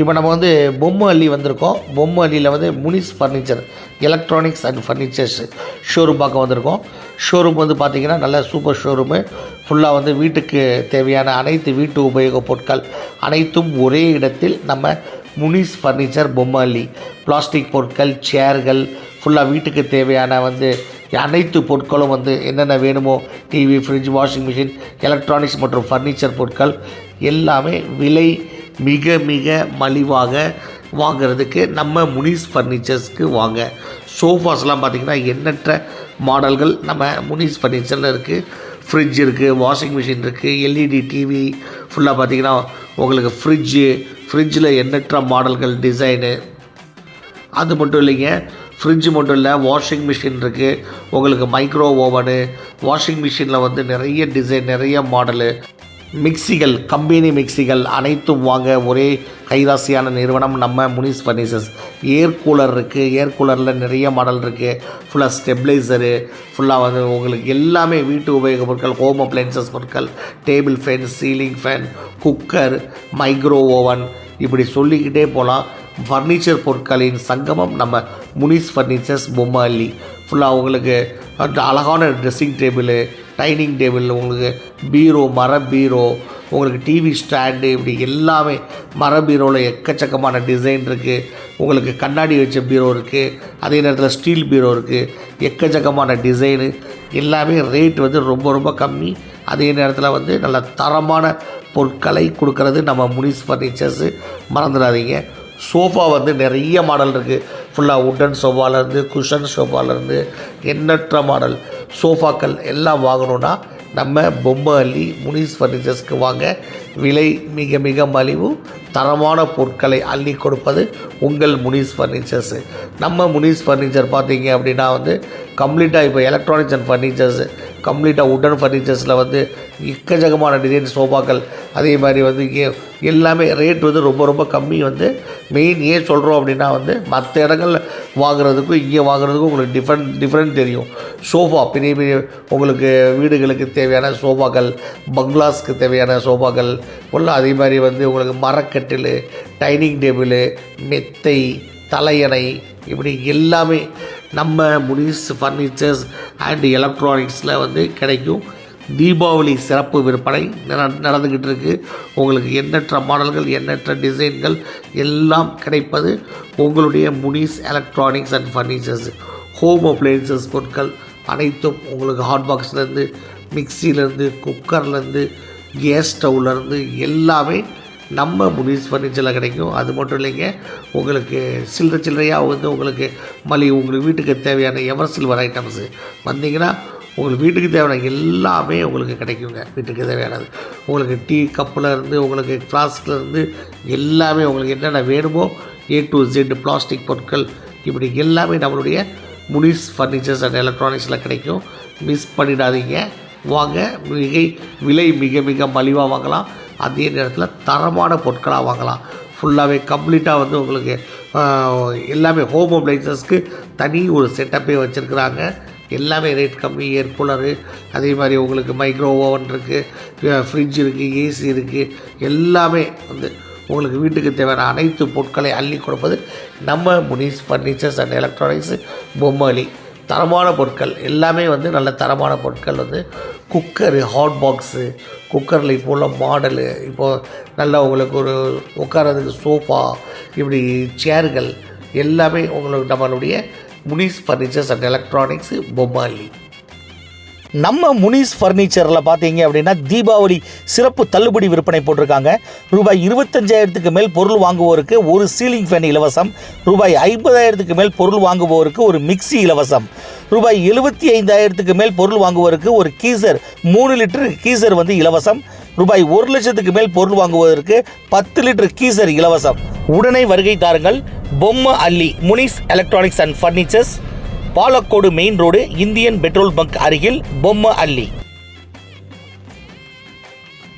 இப்போ நம்ம வந்து பொம்மை அள்ளி வந்திருக்கோம். பொம்மை அள்ளியில் வந்து Munis furniture electronics and furnitures showroom பார்க்க வந்திருக்கோம். ஷோரூம் வந்து பார்த்திங்கன்னா நல்ல சூப்பர் ஷோரூமு ஃபுல்லாக வந்து வீட்டுக்கு தேவையான அனைத்து வீட்டு உபயோகப் பொருட்கள் அனைத்தும் ஒரே இடத்தில் நம்ம முனிஸ் ஃபர்னிச்சர் பொம்மை அள்ளி பிளாஸ்டிக் பொருட்கள் சேர்கள் ஃபுல்லாக வீட்டுக்கு தேவையான வந்து அனைத்து பொருட்களும் வந்து என்னென்ன வேணுமோ TV fridge washing machine electronics மற்றும் ஃபர்னிச்சர் பொருட்கள் எல்லாமே விலை மிக மிக மலிவாக வாங்கிறதுக்கு நம்ம முனிஸ் ஃபர்னிச்சர்ஸ்க்கு வாங்க. சோஃபாஸ்லாம் பார்த்திங்கன்னா எண்ணற்ற மாடல்கள் நம்ம முனிஸ் ஃபர்னிச்சரில் இருக்குது ஃப்ரிட்ஜ் இருக்குது வாஷிங் மிஷின் இருக்குது எல்இடி டிவி ஃபுல்லாக பார்த்திங்கன்னா உங்களுக்கு ஃப்ரிட்ஜு ஃப்ரிட்ஜில் எண்ணற்ற மாடல்கள் டிசைனு அது மட்டும் இல்லைங்க ஃப்ரிட்ஜ் மட்டும் இல்லை வாஷிங் மிஷின் இருக்குது உங்களுக்கு மைக்ரோ ஓவனு வாஷிங் மிஷினில் வந்து நிறைய டிசைன் நிறைய மாடலு மிக்சிகள் கம்பெனி மிக்சிகள் அனைத்தும் வாங்க ஒரே கைராசியான நிறுவனம் நம்ம முனிஸ் ஃபர்னிச்சர்ஸ் ஏர் கூலர் இருக்குது ஏர் கூலரில் நிறைய மாடல் இருக்குது ஃபுல்லாக ஸ்டெபிளைசரு ஃபுல்லாக வந்து உங்களுக்கு எல்லாமே வீட்டு உபயோகப் பொருட்கள் ஹோம் அப்ளைன்சஸ் பொருட்கள் table fan ceiling fan cooker micro oven இப்படி சொல்லிக்கிட்டே போகலாம் ஃபர்னிச்சர் பொருட்களின் சங்கமம் நம்ம முனிஸ் ஃபர்னிச்சர்ஸ் பொம்மாலி ஃபுல்லாக உங்களுக்கு அந்த அழகான ட்ரெஸ்ஸிங் டேபிள் டைனிங் டேபிள் உங்களுக்கு பீரோ மர பீரோ உங்களுக்கு டிவி ஸ்டாண்டு இப்படி எல்லாமே மர பீரோவில் எக்கச்சக்கமான டிசைன் இருக்குது உங்களுக்கு கண்ணாடி வச்ச பீரோ இருக்குது அதே நேரத்தில் ஸ்டீல் பீரோ இருக்குது எக்கச்சக்கமான டிசைனு. எல்லாமே ரேட் வந்து ரொம்ப ரொம்ப கம்மி. அதே நேரத்தில் வந்து நல்ல தரமான பொருட்களை கொடுக்கறது நம்ம முனிஸ் ஃபர்னிச்சர்ஸு மறந்துடாதீங்க. சோஃபா வந்து நிறைய மாடல் இருக்குது ஃபுல்லாக உட்டன் சோஃபாலேருந்து குஷன் சோஃபாலேருந்து எண்ணற்ற மாடல் சோஃபாக்கள் எல்லாம் வாங்கணுன்னா நம்ம பொம்மை அள்ளி முனிஸ் ஃபர்னிச்சர்ஸ்க்கு வாங்க. விலை மிக மிக மலிவு. தரமான பொருட்களை அள்ளி கொடுப்பது உங்கள் முனிஸ் ஃபர்னிச்சர்ஸு நம்ம முனிஸ் ஃபர்னிச்சர் பார்த்தீங்க அப்படின்னா வந்து கம்ப்ளீட்டாக இப்போ எலக்ட்ரானிக்ஸ் அண்ட் ஃபர்னிச்சர்ஸு கம்ப்ளீட்டாக உடன் ஃபர்னிச்சர்ஸில் வந்து எக்கச்சக்கமான டிசைன் சோஃபாக்கள் அதே மாதிரி வந்து எ- எல்லாமே ரேட் வந்து ரொம்ப ரொம்ப கம்மி வந்து மெயின் ஏன் சொல்கிறோம் அப்படின்னா வந்து மற்ற இடங்கள்ல வாங்குறதுக்கும் இங்கே வாங்குறதுக்கும் உங்களுக்கு டிஃப்ரெண்ட் டிஃப்ரெண்ட் தெரியும். சோஃபா பெரிய பெரிய உங்களுக்கு வீடுகளுக்கு தேவையான சோஃபாக்கள் பங்களாஸ்க்கு தேவையான சோஃபாக்கள். ஃபுல்லாக அதே மாதிரி வந்து உங்களுக்கு மரக்கட்டில் டைனிங் டேபிள் மெத்தை தலையணை இப்படி எல்லாமே நம்ம முனிஸ் ஃபர்னிச்சர்ஸ் அண்ட் எலக்ட்ரானிக்ஸில் வந்து கிடைக்கும். தீபாவளி சிறப்பு விற்பனை நடந்துக்கிட்டு இருக்குது உங்களுக்கு எண்ணற்ற மாடல்கள் எண்ணற்ற டிசைன்கள் எல்லாம் கிடைப்பது உங்களுடைய Munis electronics and furnitures home appliances பொருட்கள் அனைத்தும் உங்களுக்கு ஹாட் பாக்ஸ்லேருந்து மிக்சிலேருந்து குக்கர்லேருந்து கேஸ் ஸ்டவ்லேருந்து எல்லாமே நம்ம முனிஸ் ஃபர்னிச்சரில் கிடைக்கும். அது மட்டும் இல்லைங்க உங்களுக்கு சில்லறை சில்லறையாக வந்து உங்களுக்கு மளிகை உங்களுக்கு வீட்டுக்கு தேவையான எவர் சில்வர் ஐட்டம்ஸு வந்தீங்கன்னா உங்களுக்கு வீட்டுக்கு தேவையான எல்லாமே உங்களுக்கு கிடைக்குங்க. வீட்டுக்கு தேவையானது. உங்களுக்கு டீ கப்பில் இருந்து உங்களுக்கு ஃப்ளாஸ்கில் இருந்து எல்லாமே உங்களுக்கு என்னென்ன வேணுமோ ஏ டு ஜெட் பிளாஸ்டிக் பொருட்கள் இப்படி எல்லாமே நம்மளுடைய முனிஸ் ஃபர்னிச்சர்ஸ் அண்ட் எலக்ட்ரானிக்ஸில் கிடைக்கும். மிஸ் பண்ணிடாதீங்க. வாங்க மிகை விலை மிக மிக மலிவாக வாங்கலாம். அதே நேரத்தில் தரமான பொருட்களாக வாங்கலாம். ஃபுல்லாகவே கம்ப்ளீட்டாக வந்து உங்களுக்கு எல்லாமே ஹோம் அப்ளைன்சஸ்க்கு தனி ஒரு செட்டப்பே வச்சுருக்குறாங்க. எல்லாமே ரேட் கம்மி ஏர் கூலரு அதே மாதிரி உங்களுக்கு மைக்ரோ ஓவன் இருக்குது ஃப்ரிட்ஜ் இருக்குது ஏசி இருக்குது எல்லாமே வந்து உங்களுக்கு வீட்டுக்கு தேவையான அனைத்து பொருட்களை அள்ளி கொடுப்பது நம்ம Munis furnitures and electronics Bommalli. தரமான பொருட்கள். எல்லாமே வந்து நல்ல தரமான பொருட்கள் வந்து குக்கரு ஹாட் பாக்ஸு குக்கரில் இப்போ உள்ள மாடலு இப்போது நல்லா உங்களுக்கு ஒரு உட்காரதுக்கு சோஃபா இப்படி சேர்கள் எல்லாமே உங்களுக்கு நம்மளுடைய Munis furnitures and electronics Bommalli நம்ம முனிஸ் ஃபர்னிச்சரில் பார்த்தீங்க அப்படின்னா தீபாவளி சிறப்பு தள்ளுபடி விற்பனை போட்டிருக்காங்க. ரூபாய் இருபத்தஞ்சாயிரத்துக்கு மேல் பொருள் வாங்குவோருக்கு ஒரு சீலிங் ஃபேன் இலவசம். ரூபாய் ஐம்பதாயிரத்துக்கு மேல் பொருள் வாங்குவோருக்கு ஒரு மிக்ஸி இலவசம். ரூபாய் எழுபத்தி ஐந்தாயிரத்துக்கு மேல் பொருள் வாங்குவோருக்கு ஒரு கீசர் மூணு லிட்டர் கீசர் வந்து இலவசம். ரூபாய் ஒரு லட்சத்துக்கு மேல் பொருள் வாங்குவதற்கு பத்து லிட்டர் கீசர் இலவசம். உடனே வருகை தாருங்கள். Bommahalli Munis electronics and furnitures Palacode main road Indian petrol bunk அருகில் பொம்மை அள்ளி.